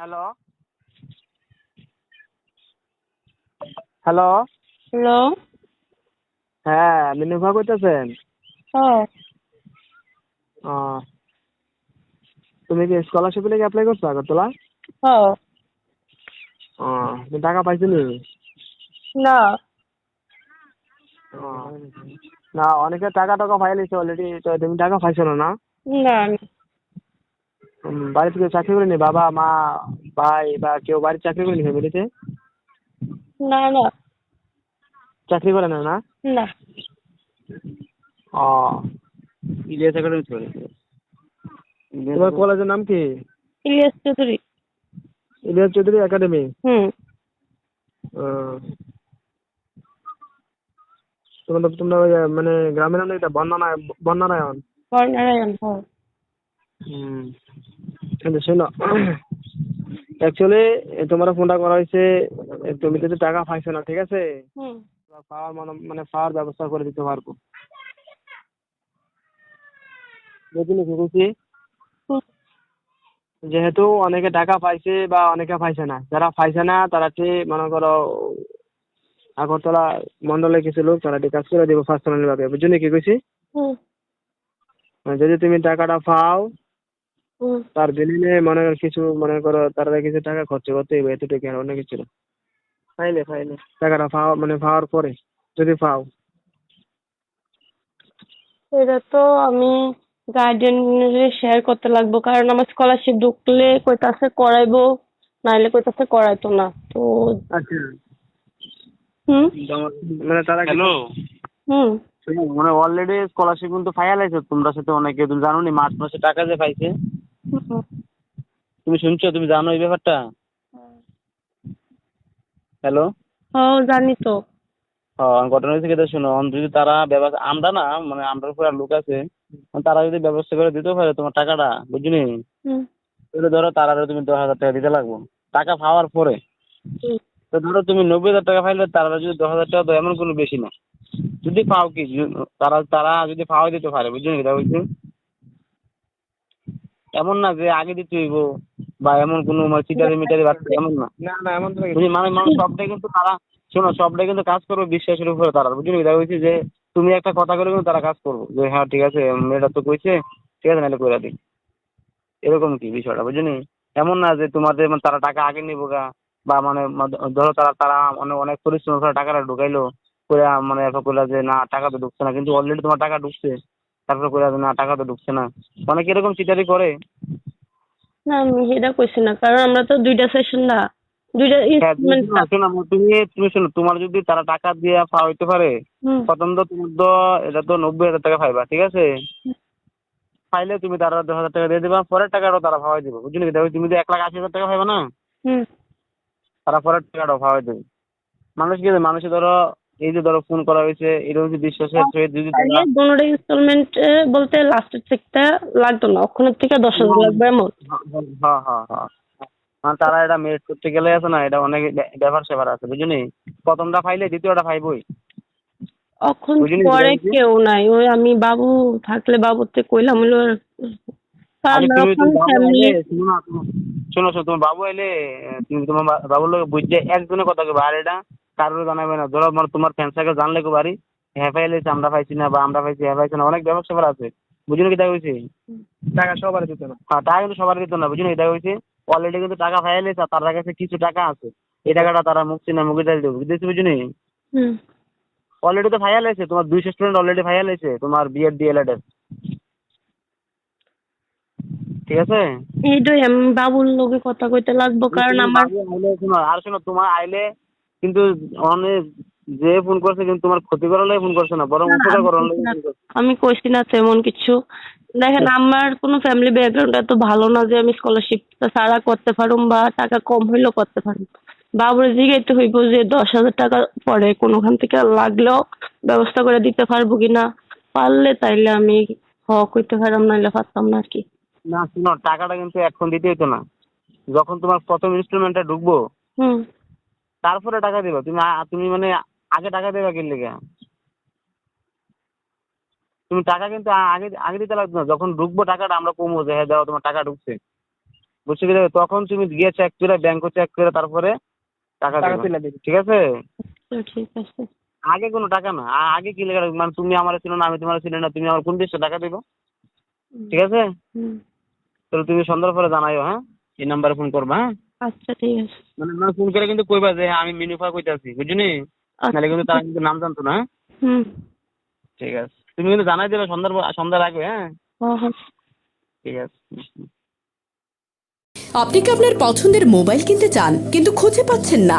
Hello? Hello? Hello? হ্যাঁ মিনু ভাই কইতেছেন? হ্যাঁ। তুমি কি স্কলারশিপ লেগে অ্যাপ্লাই করছ আগরতলা? হ্যাঁ। তুমি টাকা পাইছিলি না? না। অনেকে টাকা টাকা পাই লিছে অলরেডি তো তুমি টাকা পাইছো না না। বাড়ি থেকে চাকরি করেনি বাবা মা ভাই বা কেউ বাড়ির চাকরি করেনি ফ্যামিলিতে? না না। চাকরি করে না না? না। ও। ইলিয়াস একাডেমি থেকে। তোমার কলেজের নাম কি? ইলিয়াস চৌধুরী। ইলিয়াস চৌধুরী একাডেমি? হুম। তোমরা তোমরা মানে গ্রামের নাম এটা বন্যানারায়ণ বন্যানারায়ণ বর্ণারায়ণ হ্যাঁ। হুম। কিন্তু শোনো অ্যাকচুয়ালি তোমার ফোনটা করা হয়েছে তুমি যদি টাকা পাইছো না ঠিক আছে? পাওয়ার মানে মানে পাওয়ার ব্যবস্থা করে দিতে পারব। বুঝলি কি বলছি যেহেতু অনেকে টাকা পাইছে বা অনেকে পাইছে না যারা পাইছে না তারা ঠিক মনে করো আগরতলা মন্ডলে কিছু লোক তারা ঠিক কাজ করে দেবো পার্সোনালি ভাবে। বুঝলি কি কইছি? যদি তুমি টাকাটা পাও তার বিনিময়ে মনে করো কিছু মনে করো তারা কিছু টাকা খরচ করতে হবে এতটুকু আর অন্য কিছু না। ফাইলে ফাইলে টাকাটা পাওয়া মানে পাওয়ার পরে যদি পাও। এটা তো আমি গার্ডিয়ানরে শেয়ার করতে লাগবো কারণ আমার স্কলারশিপ ঢুকলে কইতাছে করাইবো নাইলে কইতাছে করাইতো না তো আচ্ছা। হুম? মানে তারা হ্যালো হুম। মানে অলরেডি স্কলারশিপ কিন্তু ফাইল আছে তোমরা সাথে অনেকে তুমি জানো নি মার্চ মাসে টাকা যে পাইছে। তুমি শুনছো? তুমি জানো এই ব্যাপারটা? হ্যালো? ও জানি তো। হ্যাঁ ঘটনা হয়েছে কেটে শোনো। যদি তারা ব্যবস্থা আমরা না মানে আমরা লোক আছে তারা যদি ব্যবস্থা করে দিতে পারে তোমার টাকাটা বুঝলি? তাহলে ধরো তারা তুমি দশ হাজার টাকা দিতে লাগবো। টাকা পাওয়ার পরে তো ধরো তুমি নব্বই হাজার টাকা পাইলে তারা যদি দশ হাজার টাকা দেয় এমন কোনো বেশি না। যদি পাও কি? তারা তারা যদি পাওয়া দিতে পারে বুঝলি? বলছি এমন না যে আগে দিতে হইব বা এমন কোনো মানে চিটারি মিটারি বাড়ছে এমন না। না না এমন মানে মানে সবটাই কিন্তু তারা শোনো সবটাই কিন্তু কাজ করবে বিশ্বাসের উপরে তারা। বুঝলি এটা হচ্ছে যে তুমি একটা কথা করে কিন্তু তারা কাজ করব। যে হ্যাঁ ঠিক আছে মেয়েটা তো কইছে ঠিক আছে নাহলে কইরা দিই। এরকম কি বিষয়টা বুঝলি? এমন না যে তোমাদের মানে তারা টাকা আগে নিবো গা বা মানে ধরো তারা তারা অনেক অনেক পরিশ্রম করে টাকাটা ঢুকাইলো করে মানে কইলা যে না টাকা তো ঢুকছে না কিন্তু অলরেডি তোমার টাকা ঢুকছে। তারপরে যে না টাকা তো ঢুকছে না। অনেক এরকম চিটারি করে। না আমি সেটা কইছি না কারণ আমরা তো দুইটা সেশন না দুইটা হ্যাঁ, শোনো, শোনো, তুমি তুমি শোনো তোমার যদি তারা টাকা দিয়ে পাওয়া হইতে পারে প্রথম তো তুমি তো এটা তো নব্বই হাজার টাকা পাইবা ঠিক আছে? পাইলে তুমি তারা দশ হাজার টাকা দিয়ে দিবা পরের টাকাটাও তারা পাওয়াই দিবে বুঝলি? কি দেখো তুমি তো এক লাখ আশি হাজার টাকা পাইবা না? তারা পরের টাকাটাও পাওয়াই দেবে মানুষ কি মানুষে ধরো এই যে ধরো ফোন করা হয়েছে এরকম যদি বিশ্বাসের সহিত যদি তারা- দুটোটা ইনস্টলমেন্ট বলতে লাস্টের চেকটা লাগতো না ওখানের থেকে দশ হাজার লাগবে এমন। হ্যাঁ হ্যাঁ হ্যাঁ মানে তারা এটা মেরিট করতে গেলে আছে না এটা অনেক ব্যাপার স্যাপার আছে বুঝলি? প্রথমটা পাইলে দ্বিতীয়টা পাইবই এখন পরে কেউ নাই ওই আমি বাবু থাকলে বাবুতে কইলাম হলো তোমার শোনো শোনো, তোমার বাবু এলে তুমি তোমার বাবুর লোক বুঝছে একজনের কথা কবে আর এটা কারোর জানাবে না। ধরো আমার তোমার ফ্যান সার্কেল জানলে কো বাড়ি হ্যাঁ পাইলে আমরা পাইছি না বা আমরা পাইছি হ্যাঁ পাইছি না অনেক ব্যবসা স্যাপার আছে। বুঝলি কি দেখা হয়েছে টাকা সবার দিত না হ্যাঁ টাকা কিন্তু সবার দিত না বুঝলি এটা হয়েছে অলরেডি কিন্তু টাকা পাইলে তার কাছে কিছু টাকা আছে। এই টাকাটা তারা মুক্তি না মুখে ডাল দেবে বুঝতেছি বুঝলি অলরেডি তো ফাইল আছে তোমার দুইশো স্টুডেন্ট অলরেডি ফাইল আছে তোমার বিএড ডিএলএড এর। ঠিক আছে? এইটাই আমি বাবুর লোকে কথা কইতে লাগবো কারণ আমার আর শোনো তোমার আইলে কিন্তু অনেক যে ফোন করছে কিন্তু তোমার ক্ষতি করার লাগে ফোন করছে না বরং উপকার করার লাগে ফোন করছে। আমি কইছি না তেমন কিছু। দেখেন আমার কোনো ফ্যামিলি ব্যাকগ্রাউন্ড এত ভালো না যে আমি স্কলারশিপ ছাড়া করতে পারুম বা টাকা কম হইলেও করতে পারুম। বাবুর জিগাইতে হইব যে দশ হাজার টাকা পরে কোনোখান থেকে লাগলেও ব্যবস্থা করে দিতে পারব কিনা পারলে তাইলে আমি হ কইতে পারলাম নাইলে পারতাম না আর কি না শোনো টাকাটা কিন্তু এখন দিতে হতো না। যখন তোমার প্রথম ইনস্টলমেন্টটা ঢুকবো হুম। তারপরে টাকা দিবা। তুমি আ- তুমি মানে আগে টাকা দেবা কিনলে লেগে? তুমি টাকা কিন্তু আ- আগে আগে দিতে লাগবে না। যখন ঢুকবো টাকাটা আমরা কমবো যে হ্যাঁ দাও তোমার টাকা ঢুকছে। বুঝছ কি তখন তুমি গিয়ে চেক করে ব্যাংকে চেক করে তারপরে টাকা দিবা। তুলে দিবি। ঠিক আছে? ঠিক আছে। আগে কোনো টাকা না। আ- আগে কি লেগে মানে তুমি আমার ছিল না আমি তোমার ছিল না তুমি আমার কোন দেশে টাকা দিবা? ঠিক আছে। তাহলে তুমি সন্ধ্যার পরে জানাইও হ্যাঁ? এই নাম্বারে ফোন করবা হ্যাঁ? আচ্ছা ঠিক আছে। মানে না ফোন করে কিন্তু কইবা যে আমি মিনুফা কইতাছি বুঝছনি নালে নাহলে কিন্তু তারা কিন্তু নাম জানতো না হ্যাঁ? হুম। ঠিক আছে। তুমি কিন্তু জানাই দেবে সন্ধ্যার পর- সন্ধ্যার আগে হ্যাঁ? হ্যাঁ। ঠিক আছে। আপনি কি আপনার পছন্দের মোবাইল কিনতে চান কিন্তু খুঁজে পাচ্ছেন না?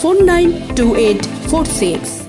four nine two eight four six